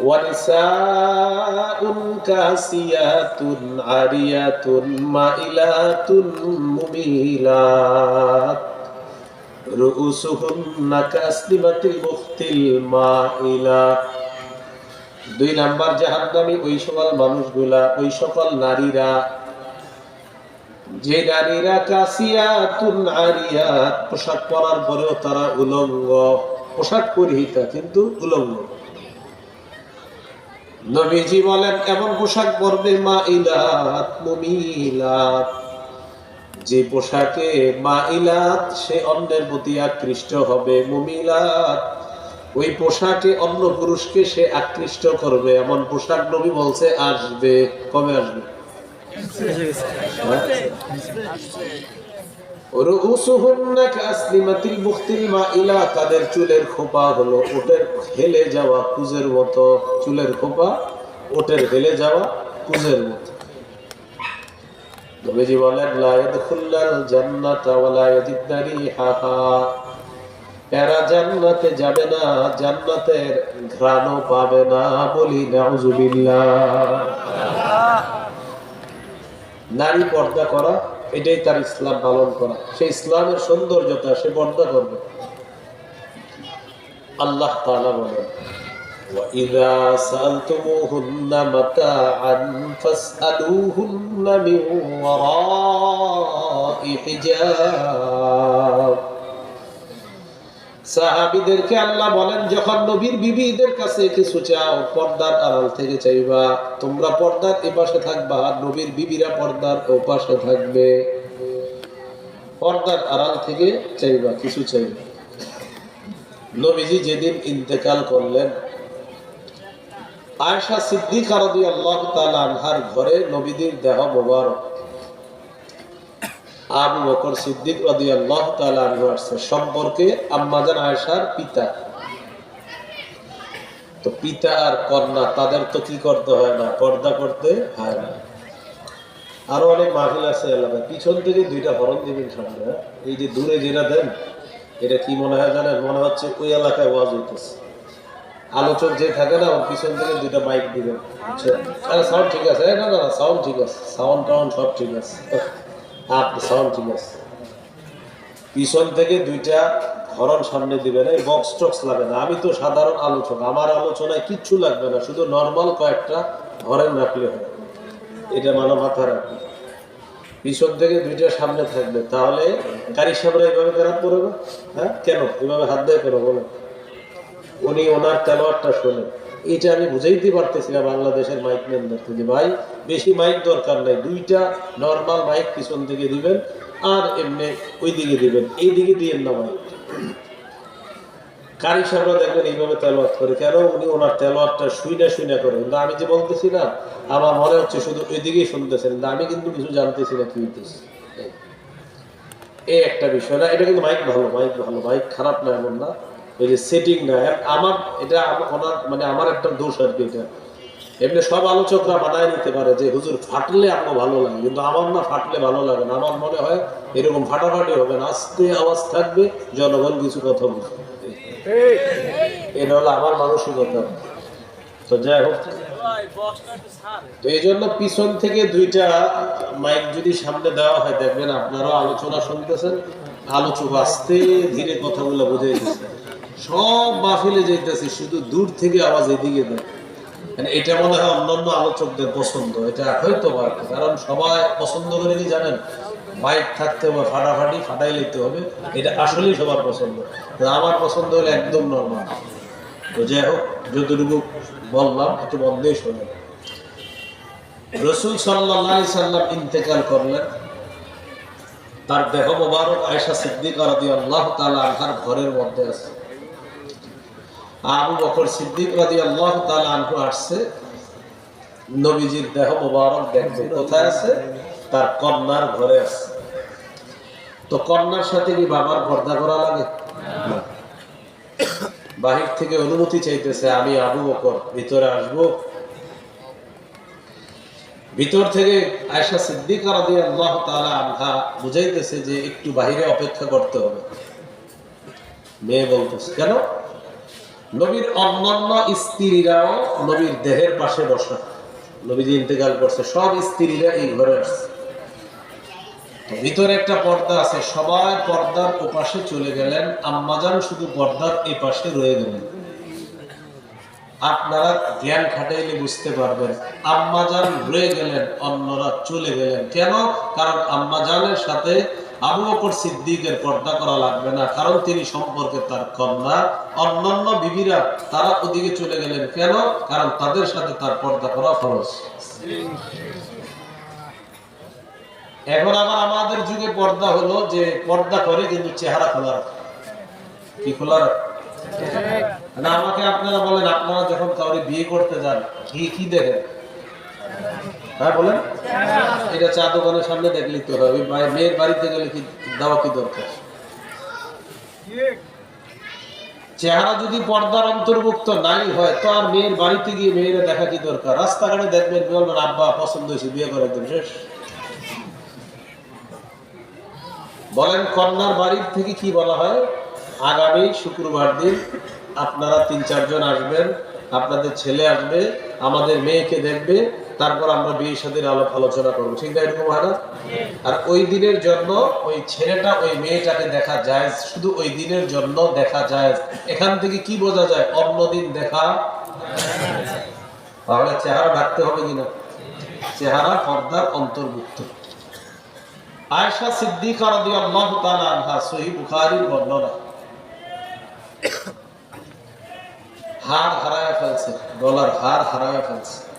ونساء كاسيات عاريات مائلات مميلات رؤوسهن كأسلمة البخت المائلات দুই নাম্বার জাহান্নামী ওই সকল মানুষগুলা ওই সকল নারীরা যে নারীরা কাসিয়াতুন আরিয়াত পোশাক পরার পরেও তারা উলঙ্গ পোশাক পরিহিতা কিন্তু উলঙ্গ নবীজি বলেন এমন পোশাক পরবে মা ইলাত মুমিলাত। যে পোশাকে মা ইলাত সে অন্যের প্রতি আকৃষ্ট হবে মুমিলাত। ওই পোশাকে অন্য পুরুষকে সে আকৃষ্ট করবে। এমন পোশাক নবী বলছে আসবে। কবে আসবে? তাদের চুলের খোপা হলো ওটের হেলে যাওয়া কুজের মতো। চুলের খোপা, ওটের হেলে যাওয়া কুজের মতো। জান্নাতা যাবে না, জান্নাতের ঘ্রাণও পাবে না বলি নারী পর্দা করা এটাই তার ইসলাম পালন করা সে ইসলামের সৌন্দর্যতা সে পর্দা করবে আল্লাহ তাআলা বলেন وَإِذَا سَأَلْتُمُوهُنَّ مَتَاعًا فَاسْأَلُوهُنَّ مِنْ وَرَاءِ حِجَابٍ সাহাবিদেরকে আল্লাহ বলেন, যখন নবীর বিবিদের কাছে কিছু চাও, পর্দার আড়াল থেকে চাইবা। তোমরা পর্দার এ পাশে থাকবা নবীর বিবিরা পর্দার ও পাশে থাকবে। পর্দার আড়াল থেকে চাইবা, কিছু চাইবা। নবীজি যেদিন ইন্তেকাল করলেন আয়সা সিদ্দিকা রাদিয়াল্লাহু তাআলা আনহার ঘরে নবীদের দেহ মোবারক আবু বকর সিদ্দিক তাআলা আনহু আসছে। সম্পর্কে আয়েশার পিতা। তো পিতা আর কন্যা তাদের তো কি করতে হয় না? পর্দা করতে হয় না। আরও অনেক মাহফিল আছে পিছন থেকে দুইটা হরণ দিবেন সামনে হ্যাঁ? এই যে দূরে যেটা দেন এটা কি মনে হয় জানেন? মনে হচ্ছে ওই এলাকায় ওয়াজ হইতেছে। আলোচক যে থাকে না ওর পিছন থেকে দুইটা মাইক দিবেন। বুঝছেন আরে সাউন্ড ঠিক আছে? এ, না না সাউন্ড ঠিক আছে। সাউন্ড টাউন্ড সব ঠিক আছে। সাউন্ড ঠিক আছে। পিছন থেকে দুইটা হরণ সামনে দিবেন এই বক্স টক্স লাগে না। আমি তো সাধারণ আলোচনা আমার আলোচনায় কিচ্ছু লাগবে না, শুধু নর্মাল কয়েকটা হরেন রাখলে হয় এটা মানে মাথা রাখবে। পিছন থেকে দুইটা সামনে থাকবে, তাহলে গাড়ির সামনে এইভাবে খারাপ করবে হ্যাঁ? কেন? এভাবে হাত দেয় কেন বলো। উনি ওনার তেলোয়ারটা শোনেন। এটা আমি বুঝাইতে পারতেছি না বাংলাদেশের মাইক ম্যানদেরকে যে ভাই, বেশি মাইক দরকার নাই। দুইটা নর্মাল মাইক পিছন থেকে দিবেন আর এমনি ওই দিকে দিবেন। এই দিকে দিয়েন না মাইক কারি সামনে দেখবেন এইভাবে তেলোয়াত করে। কেন? উনি ওনার তেলোয়াতটা শুইনা শুইনা করে। কিন্তু আমি যে বলতেছি না, আমার মনে হচ্ছে শুধু ওই দিকেই শুনতেছেন। কিন্তু আমি কিন্তু কিছু জানতেছি না কি হইতেছে। এই একটা বিষয় না, এটা কিন্তু মাইক ভালো মাইক ভালো। মাইক খারাপ না, এমন না। এই যে সেটিং না আমার, এটা ওনার মানে আমার একটা দোষ আর কি এটা। এমনি সব আলোচকরা মানায় নিতে পারে যে, হুজুর, ফাটলে আমার ভালো লাগে। কিন্তু আমার না ফাটলে ভালো লাগে না। আমার মনে হয় এরকম ফাটাফাটি হবে না। আস্তে আওয়াজ থাকবে, জনগণ কিছু কথা বুঝবে এটা হলো আমার মানসিকতা। তো যাই হোক। তো এই জন্য পিছন থেকে দুইটা মাইক যদি সামনে দেওয়া হয়, দেখবেন আপনারাও আলোচনা শুনতেছেন। আলোচক আস্তে ধীরে কথাগুলো বুঝে দিচ্ছে সব মাহফিলে যাইতেছে, শুধু দূর থেকে আওয়াজ এদিকে দেয়। মানে এটা মনে হয় অন্যান্য আলোচকদের পছন্দ, এটা হয়তো বা কারণ সবাই পছন্দ করে কি জানেন? মাইক থাকতে হবে, ফাটাফাটি ফাটাই নিতে হবে। এটা আসলেই সবার পছন্দ। আমার পছন্দ হলো একদম নর্মাল তো যাই হোক, যতটুকু বললাম, একটু বন্ধই শোনেন। রসুল সাল্লাহ সাল্লাম ইন্তেকাল করলেন। তার দেহ মোবারক আয়সা সিদ্দিক আল্লাহ তালা আনহার ঘরের মধ্যে আছে। আবু বকর সিদ্দিক রাদি আল্লাহ তালা আসছে, নবীজির দেহ মোবারক দেখবে কোথায় আছে? তার কন্যার ঘরে আছে। তো কন্যার সাথে কি বাবার পর্দা করা লাগে? বাহির থেকে অনুমতি চাইতেছে, আমি আবু বকর, ভিতরে আসব। ভিতর থেকে আয়সা সিদ্দিকা রাদিয়াল্লাহু তালা আনহা বুঝাইতেছে যে একটু বাহিরে অপেক্ষা করতে হবে। মেয়ে বলতেছে, কেন? নবীর অন্যান্য স্ত্রীরাও নবীর দেহের পাশে বসা। নবীজি ইন্তেকাল করছে, সব স্ত্রীরা এই ঘরে আসছে। ভিতরে একটা পর্দা আছে, সবাই পর্দার ওপাশে চলে গেলেন আম্মাজান শুধু পর্দার এই পাশে রয়ে গেলেন। আপনারা জ্ঞান খাটাইলে বুঝতে পারবেন আম্মাজান রয়ে গেলেন, অন্যরা চলে গেলেন। কেন? কারণ আম্মাজানের সাথে আবু বকর সিদ্দিকের পর্দা করা লাগবে না, কারণ তিনি সম্পর্কে তার কন্যা। অন্যান্য বিবিরা তারা ওদিকে চলে গেলেন কেন? কারণ তাদের সাথে তার পর্দা করা খরচ এখন আবার আমাদের যুগে পর্দা হলো যে পর্দা করে কিন্তু চেহারা খোলা রাখে। কি খোলা রাখে? আমাকে আপনারা বলেন, আপনারা যখন কাউরে বিয়ে করতে যান কি কি দেখেন? হ্যাঁ বলেন। এটা চা দোকানের সামনে দেখলেই তো মেয়ের বাড়িতে গেলে কি দেওয়া কি দরকার? চেহারা যদি পর্দার অন্তর্ভুক্ত নাই হয়, তো আর মেয়ের বাড়িতে গিয়ে দেখা কি দরকার? রাস্তাঘাটে দেখবেন বলবেন, আব্বা, পছন্দ হয়েছে, বিয়ে করে একদম শেষ। বলেন, কন্যার বাড়ির থেকে কি বলা হয়? আগামী শুক্রবার দিন আপনারা তিন চারজন আসবেন, আপনাদের ছেলে আসবে, আমাদের মেয়েকে দেখবে তারপর আমরা বিয়ের সাথে আলাপ আলোচনা করব। ঠিক না এরকম হয় আর ওই দিনের জন্য ওই ছেলেটা ওই মেয়েটাকে দেখা যায়, শুধু ওই দিনের জন্য দেখা যায়। এখান থেকে কি বোঝা যায়? অন্যদিন দেখা তাহলে চেহারা ঢাকতে হবে কিনা? চেহারা পর্দার অন্তর্ভুক্ত। আয়েশা সিদ্দিকা বর্ণনা। হার হারায় ফেলছে ডলার হার হারায় ফেলছে।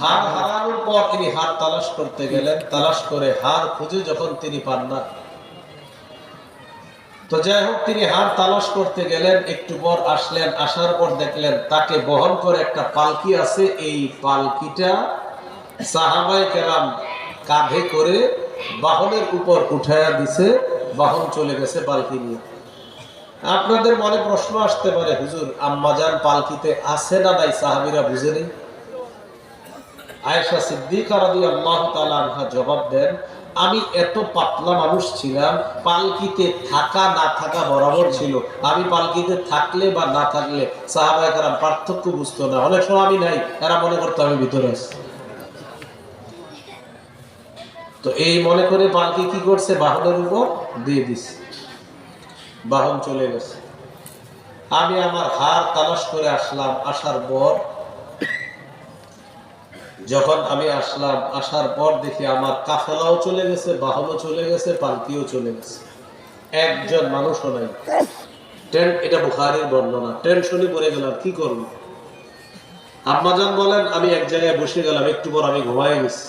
হার পর তিনি হার তালাশ করতে গেলেন। তালাশ করে হার খুঁজে যখন তিনি পান না। তো যাই হোক, তিনি হার তালাশ করতে গেলেন, একটু পর আসলেন, আসার পর দেখলেন তাকে বহন করে একটা পালকি আছে। এই পালকিটা সাহাবাই কেরাম কাঁধে করে বাহনের উপর উঠায়া দিছে, বাহন চলে গেছে পালকি নিয়ে। আপনাদের মনে প্রশ্ন আসতে পারে, হুজুর, আম্মাজান পালকিতে আছে না নাই? সাহাবিরা বুঝেনি আয়েশা সিদ্দিকা জবাব দেন, আমি এত পাতলা মানুষ ছিলাম, পালকিতে থাকা না থাকা বরাবর ছিল। আমি পালকিতে থাকলে বা না থাকলে সাহাবায়ে কেরাম পার্থক্য বুঝতো না। অনেক সময় আমি নাই, এরা মনে করতো আমি ভিতরে তো এই মনে করে পালকি কি করছে? বাহনের উপর দিয়ে দিছে। বাহন চলে গেছে। আমি আমার হার তালাশ করে আসলাম। আসার পর যখন আমি আসলাম, আসার পর দেখি আমার কাফেলাও চলে গেছে, বাহনও চলে গেছে, পালকিও চলে গেছে। একজন মানুষও নাই। এটা বুখারির বর্ণনা। টেনশনই পড়ে গেলাম, কি করব? আম্মাজান বলেন, আমি এক জায়গায় বসে গেলাম, একটু পর আমি ঘুমাই গেছি।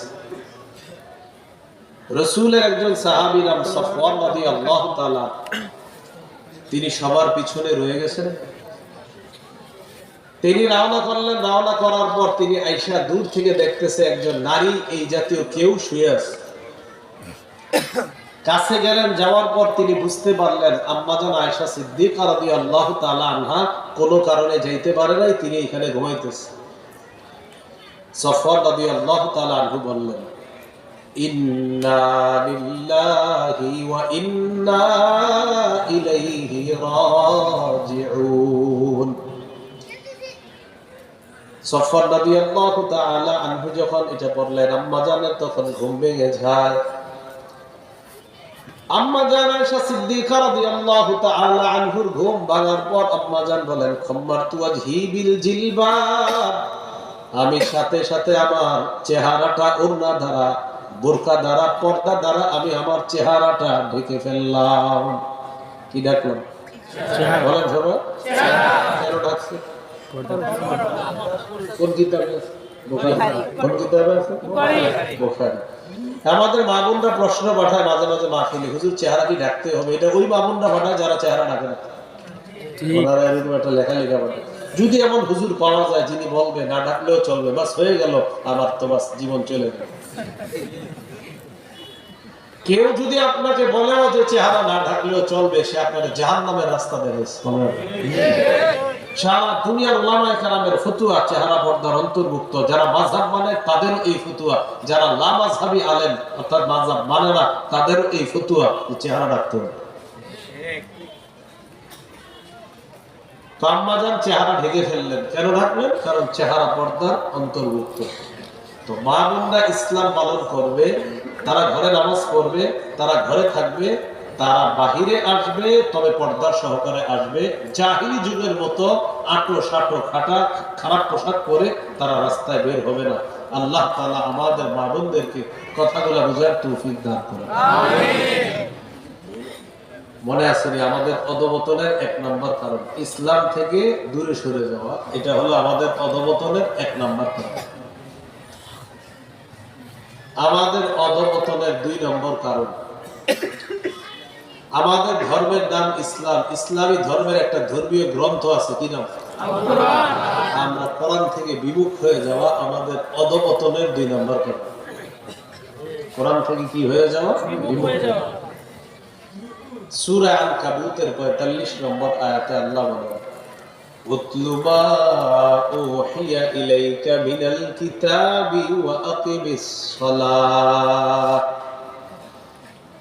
রসুলের একজন সাহাবি নাম সফওয়ান তিনি সবার পিছনে রয়ে গেছেন। তিনি রওনা করলেন, রওনা করার পর তিনি আইসা দূর থেকে দেখতেছে একজন নারী, এই জাতীয় কেউ শুয়ে আছে। কাছে গেলেন, যাওয়ার পর তিনি বুঝতে পারলেন আম্মাজান আয়েশা সিদ্দিকা রাদিয়াল্লাহু তাআলা আনহা কোনো কারণে যাইতে পারে নাই, তিনি এখানে ঘুমাইতেছে। সফর সফওয়ান রাদিয়াল্লাহু তাআলা আনহু বললেন ইন্না ইলাইহি রাজিউন। সফর রাদিয়াল্লাহু তাআলা আনহু যখন এটা পড়লেন আম্মা জানের তখন ঘুম ভেঙে যায়। আম্মা জান আয়েশা সিদ্দিকা রাদিয়াল্লাহু তাআলা আনহুর ঘুম ভাঙার পর আম্মা জান বলেন ওয়াজহি বিল জিলবাব। আমি সাথে সাথে আমার চেহারাটা ওড়না দ্বারা বোরকা দ্বারা পর্দা দ্বারা আমি আমার চেহারাটা ঢেকে ফেললাম। কি ডাকলাম? বলেন সবাই। কেন ডাকছে কোন কিতাবে কোন কিতাবে আছে? বোখারি। আমাদের মা বোনরা প্রশ্ন পাঠায় মাঝে মাঝে মাহফিলে হুজুর চেহারা কি ডাকতে হবে? এটা ওই মা বোনরা পাঠায় যারা চেহারা ডাকে না। ওনারা এরকম একটা লেখা লেখা পাঠায়। যদি এমন হুজুর পাওয়া যায় যিনি বলবে না ডাকলেও চলবে বাস হয়ে গেল আমার তো বাস জীবন চলে গেল। কেউ যদি আপনাকে বলেও যে চেহারা না ঢাকলেও চলবে সে আপনার জাহান নামের রাস্তা দেখাইছে সারা দুনিয়ার ওলামায়ে কেরামের ফতুয়া, চেহারা পর্দার অন্তর্ভুক্ত, যারা মাযহাব মানে তাদের এই ফতুয়া, যারা লা মাযহাবি আলেম, অর্থাৎ মাযহাব মানে না তাদের এই ফতুয়া চেহারা রাখতে হবে। তো আম্মাজান চেহারা ঢেকে ফেললেন। কেন কারণ চেহারা পর্দার অন্তর্ভুক্ত। তো মা ইসলাম পালন করবে, তারা ঘরে নামাজ পড়বে, তারা ঘরে থাকবে তারা বাহিরে আসবে তবে পর্দার সহকারে আসবে। জাহিলি যুগের মতো আটো সাটো খাটা খারাপ পোশাক পরে তারা রাস্তায় বের হবে না। আল্লাহ তালা আমাদের মা বোনদেরকে কথাগুলো বুঝার তৌফিক দান করে মনে আছে আমাদের অধবতনের এক নম্বর কারণ ইসলাম থেকে দূরে সরে যাওয়া। এটা হলো আমাদের অধবতনের এক নম্বর কারণ। আমাদের অধপতনের দুই নম্বর কারণ আমাদের ধর্মের নাম ইসলাম। ইসলামী ধর্মের একটা ধর্মীয় গ্রন্থ আছে কি নাম? আমরা কোরআন থেকে বিমুখ হয়ে যাওয়া আমাদের অধপতনের দুই নম্বর কারণ কোরআন থেকে কি হয়ে যাওয়া? বিমুখ হয়ে যাওয়া। সূরা আল কাবুতের 45 নম্বর আয়াতে আল্লাহ বলেন মা উহিয়া ইলাইকা মিনাল কিতাবি ওয়া আকিমিস সালাহ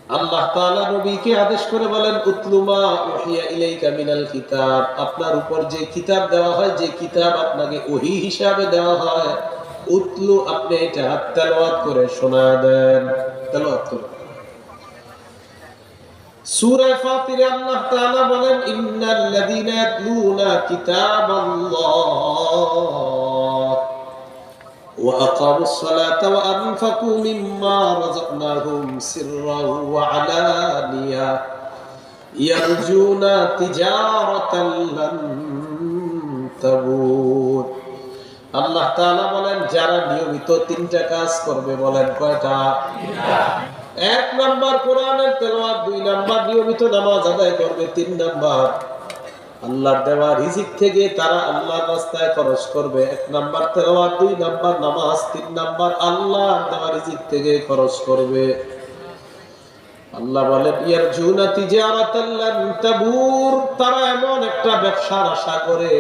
আল্লাহ তাআলা নবীকে আদেশ করে বলেন, উতলু মা উহিয়া ইলাইকা মিনাল কিতাব। আপনার উপর যে কিতাব দেওয়া হয়, যে কিতাব আপনাকে ওহী হিসাবে দেওয়া হয়, উতলু, আপনি এটা তেলাওয়াত করে শোনায় দেন। তেলাওয়াত করে। সূরা ফাতিরে আল্লাহ তাআলা বলেন ইন্নাল্লাযীনা ইয়াতলুনা কিতাবাল্লাহ। ওয়া আনফাকু মিম্মা রাযাকনাহুম সিররান ওয়া আলানিয়া ইয়ারজুনা তিজারাতান লান তাবুর আল্লাহ তাআলা বলেন যারা নিয়মিত তিনটা কাজ করবে বলেন কয়টা? এক নাম্বার কোরআনের তেলাওয়াত দুই নাম্বার নিয়মিত নামাজ আদায় করবে তিন নাম্বার আল্লাহর দেওয়া রিজিক থেকে তারা আল্লাহর রাস্তায় খরচ করবে। এক নাম্বার তেলাওয়াত, দুই নাম্বার নামাজ, তিন নাম্বার আল্লাহর দেওয়া রিজিক থেকে খরচ করবে। আল্লাহ বলেন ইয়ার জুনা তিজারাতাল্লান তাবুর। তারা এমন একটা ব্যবসার আশা করে,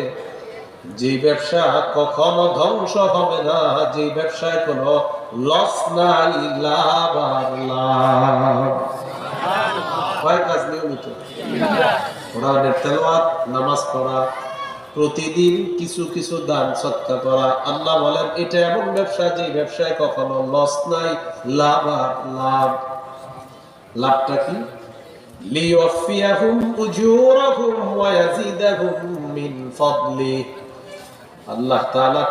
যে ব্যবসা কখনো ধ্বংস হবে না, যে ব্যবসায় কোনো লস নাই, লাভ আর লাভ। কয় কাজ নিয়মিত? কোরআনের তেলাওয়াত, নামাজ পড়া, প্রতিদিন কিছু কিছু দান সৎকা করা। আল্লাহ বলেন, এটা এমন ব্যবসা যে ব্যবসায় কখনো লস নাই, লাভ আর লাভ। লাভটা কি? আল্লাহ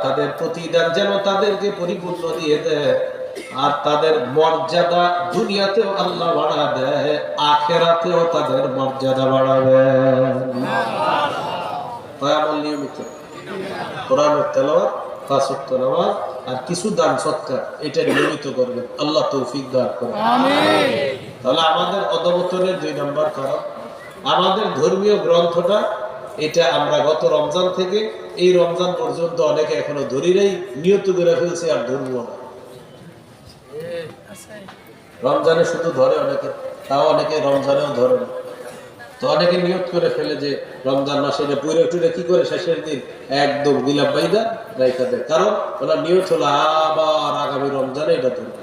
তাদের প্রতিদান যেন তাদেরকে পরিপূর্ণ দিয়ে দেয়। আর তাদের মর্যাদা দুনিয়াতেও আল্লাহ বাড়া দেয় আখেরাতেও তাদের মর্যাদা বাড়াবে। আমার নিয়মিত। কোরআনের তেলাওয়াত পাঁচ ওয়াক্ত নামাজ আর কিছু দান সৎকার এটা নিয়মিত করবেন। আল্লাহ তৌফিক দান করে তাহলে আমাদের অধবতনের দুই নম্বর কারণ আমাদের ধর্মীয় গ্রন্থটা এটা আমরা গত রমজান থেকে এই রমজান পর্যন্ত অনেকে এখনও ধরি নাই নিয়ত করে ফেলছে আর ধরবো না। রমজানে শুধু ধরে অনেকে তাও অনেকে রমজানেও ধরে না তো অনেকে নিয়ত করে ফেলে যে রমজান মাসে এটা পুরো টুরে কি করে শেষের দিন একদম গিলাপ বাইদা রাইখা দেয় কারণ ওনার নিয়ত হলো আবার আগামী রমজানে এটা ধরবে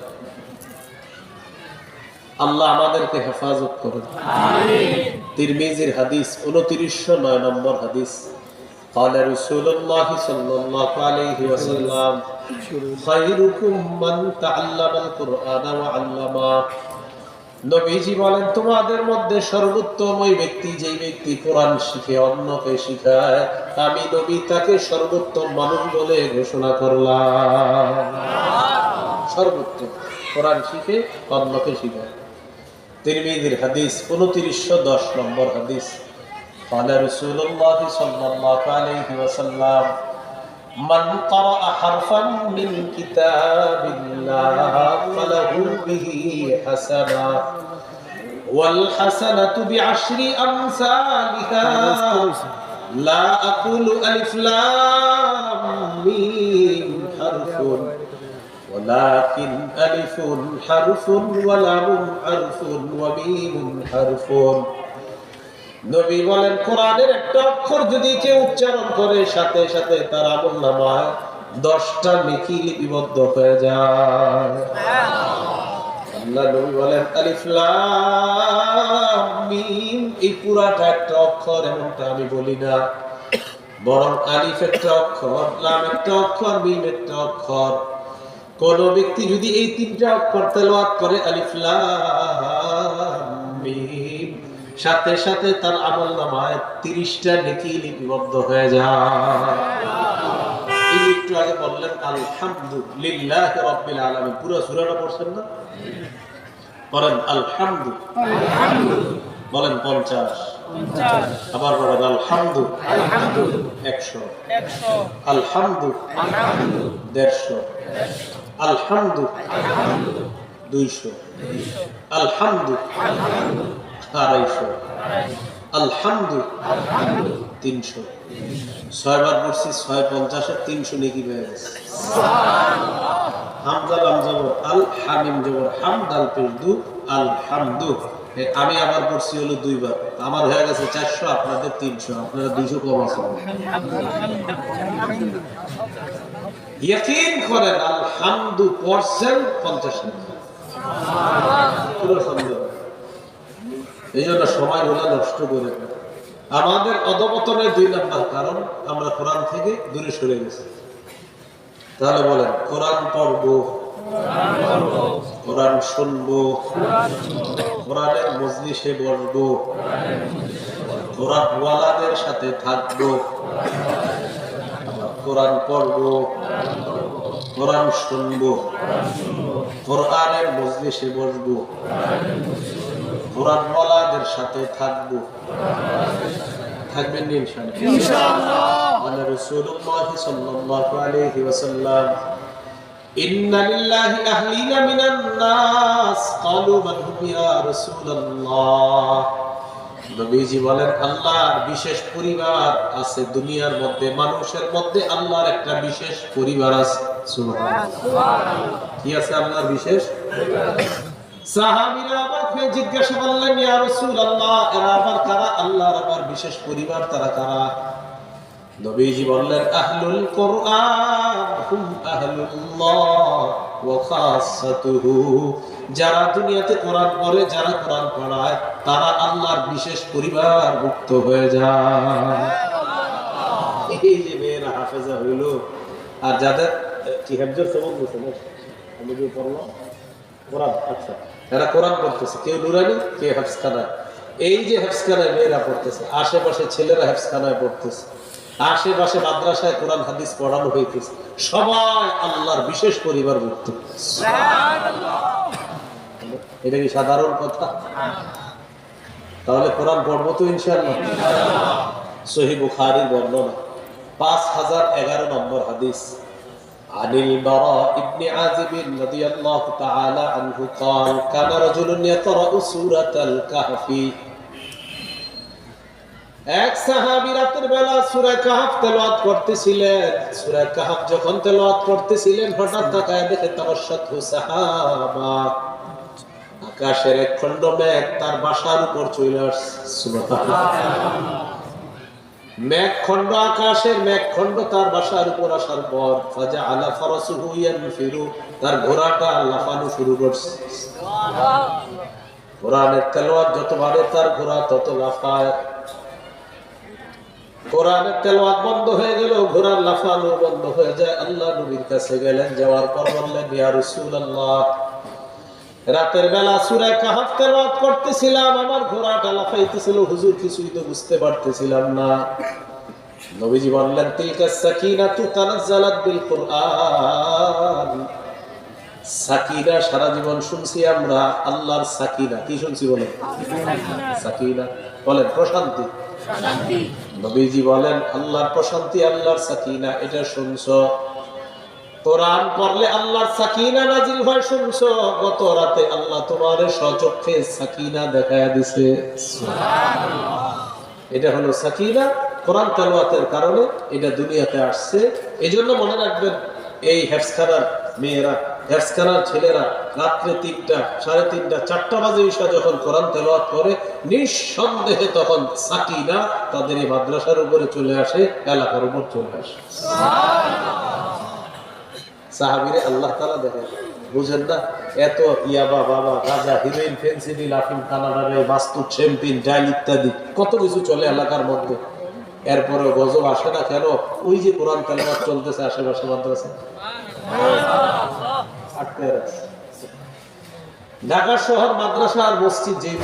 আল্লাহ আমাদেরকে হেফাজত করেন তিরমিজির হাদিস উনত্রিশশো নয় নম্বর হাদিস قال رسول الله صلى الله عليه وسلم خيركم من تعلم القرآن وعلمه নবীজি বলেন তোমাদের মধ্যে সর্বোত্তম ওই ব্যক্তি যেই ব্যক্তি কোরআন শিখে অন্যকে শিখায় আমি নবী তাকে সর্বোত্তম মানুষ বলে ঘোষণা করলাম সর্বোত্তম কোরআন শিখে অন্যকে শিখায় তিরমিজির হাদিস উনত্রিশশো দশ নম্বর হাদিস قال رسول الله صلى الله عليه وسلم من قرأ حرفا من كتاب الله فله به حسنة والحسنة بعشر أمثالها لا أقول ألف لام ميم حرف ولكن ألف حرف ولام حرف وميم حرف নবী বলেন, কোরআনের একটা অক্ষর যদি কেউ উচ্চারণ করে, সাথে সাথে তার আমল নামায়, দশটা নেকি লিপিবদ্ধ হয়ে যায়। নবী বলেন এই পুরাটা একটা অক্ষর, এমনটা আমি বলি না। বরং আলিফ একটা অক্ষর, লাম একটা অক্ষর, মিম একটা অক্ষর। কোন ব্যক্তি যদি এই তিনটা অক্ষর করে, আলিফ সাথে সাথে তার আমল নামায় তিরিশটা নেকি লিপিবদ্ধ হয়ে যায়। একটু আগে বললেন আলহামদুলিল্লাহ রব্বিল আলামিন। পুরো সূরাটা পড়ছেন না? বলেন আলহামদু। বলেন পঞ্চাশ। আবার বলেন আলহামদু। একশো। আলহামদু। দেড়শো। আলহামদু। দুইশো। আলহামদু। আড়াইশো। আলহামদু তিনশো। পড়ছি ছয় পঞ্চাশের তিনশো নেকি পেয়ে গেছে। হামদাল আল হামিম হামদাল আল হামদু আমি আবার পড়ছি হলো দুইবার। আমার হয়ে গেছে চারশো, আপনাদের তিনশো, আপনারা দুইশো কম আছে। ইয়াকিন করেন, আলহামদু পড়ছেন পঞ্চাশ পুরো সন্দেহ এই জন্য সময়গুলা নষ্ট করে আমাদের অধপতনের দুই নম্বর কারণ, আমরা কোরআন থেকে দূরে সরে গেছি। তাহলে বলেন, কোরআন পড়ব। কোরআন শুনব। কোরআনের মজলিসে বসবো। সাথে থাকব। কোরআন পড়ব। কোরআন শুনব। কোরআনের মজলিসে বসবো। কোরআন ওয়ালাদের সাথে থাকবো থাকবেন নি ইনশাআল্লাহ قال رسول الله صلى الله عليه وسلم إن لله أهلين من الناس قالوا من هم يا رسول الله নবীজি বলেন আল্লাহর বিশেষ পরিবার আছে দুনিয়ার মধ্যে মানুষের মধ্যে আল্লাহর একটা বিশেষ পরিবার আছে সুবহানাল্লাহ কি আছে আল্লাহর বিশেষ যারা দুনিয়াতে কোরআন পড়ে, যারা কোরআন পড়ায়, তারা আল্লাহর বিশেষ পরিবার মুক্ত হয়ে যায়। হইল, আর যাদের কি হেফজর সবক বলছে না আমি যে পড়লাম। কোরআন আচ্ছা। এরা কোরআন পড়তেছে কেউ নুরানি কেউ হেফসখানায়। এই যে হেফসখানায় মেয়েরা পড়তেছে আশেপাশে ছেলেরা হেফসখানায় পড়তেছে আশেপাশে মাদ্রাসায় কোরআন হাদিস পড়ানো হইতেছে সবাই আল্লাহর বিশেষ পরিবার মুক্ত। এটা কি সাধারণ কথা? তাহলে কোরআন পড়ব তো ইনশাআল্লাহ। সহি বুখারীর বর্ণনা পাঁচ হাজার এগারো নম্বর হাদিস। عن البراء بن عازب رضي الله تعالى عنه قال كان رجل يقرأ سورة الكهف এক সাহাবী রাতের বেলা সূরা কাহফ তেলাওয়াত করতেছিলেন সূরা কাহফ যখন তেলাওয়াত করতেছিলেন হঠাৎ তাকায় দেখে তাওয়াসসাত সাহাবা আকাশের এক খণ্ড মেঘ তার বাসার উপর চলে আসছে সুবহানাল্লাহ মেঘ খণ্ড আকাশের মেঘ খণ্ড তার বাসার উপর আসার পর ফাজা আলা ফরসুহু ইয়ানফিরু তার ঘোড়াটা লাফানো শুরু করছে। কোরআনের তেলাওয়াত যত বাড়ে তার ঘোড়া তত লাফায়। কোরআনের তেলাওয়াত বন্ধ হয়ে গেল ঘোড়ার লাফানো বন্ধ হয়ে যায়। আল্লাহ নবীর কাছে গেলেন যাওয়ার পর বললেন ইয়া রাসূলুল্লাহ রাতের বেলা সূরা কাহফ তেলাওয়াত করতেছিলাম আমার ঘোড়াটা লাফাইতেছিল হুজুর কিছুই তো বুঝতে পারতেছিলাম না। নবীজি বললেন তিলকা সাকিনাতু তানাজ্জালাত বিল কুরআন। সাকিনা সারা জীবন শুনছি আমরা আল্লাহর সাকিনা। কি শুনছি বলে? সাকিনা। বলেন প্রশান্তি। নবীজি বলেন আল্লাহর প্রশান্তি আল্লাহর সাকিনা এটা শুনছো? কোরআন পড়লে আল্লাহর সাকিনা নাজিল হয়, শুনছো? গত রাতে আল্লাহ তোমার সচক্ষে সাকিনা দিছে। এটা হলো সাকিনা, কোরআন কারণে এটা দুনিয়াতে আসছে। এই জন্য মনে রাখবেন, এই হেফসখানার মেয়েরা হেফসখানার ছেলেরা রাত্রে তিনটা, সাড়ে তিনটা, চারটা বাজে ঈশা যখন কোরআন তেলাওয়াত করে, নিঃসন্দেহে তখন সাকিনা তাদের এই মাদ্রাসার উপরে চলে আসে, এলাকার উপর চলে আসে। সাহাবিরে আল্লাহ তালা দেখেন। বুঝেন না, এত ইয়াবা বাবা গাজা, হিরোইন, ফেন্সিডি লাফিং কানাডারে বাস্তু চ্যাম্পিয়ন ডাইল ইত্যাদি, কত কিছু চলে এলাকার মধ্যে। এরপরে গজব আসে না কেন? ওই যে কোরআন তালেবাদ চলতেছে, আশেপাশে মাদ্রাসে। ঢাকা শহর, মাদ্রাসা আর মসজিদ যেই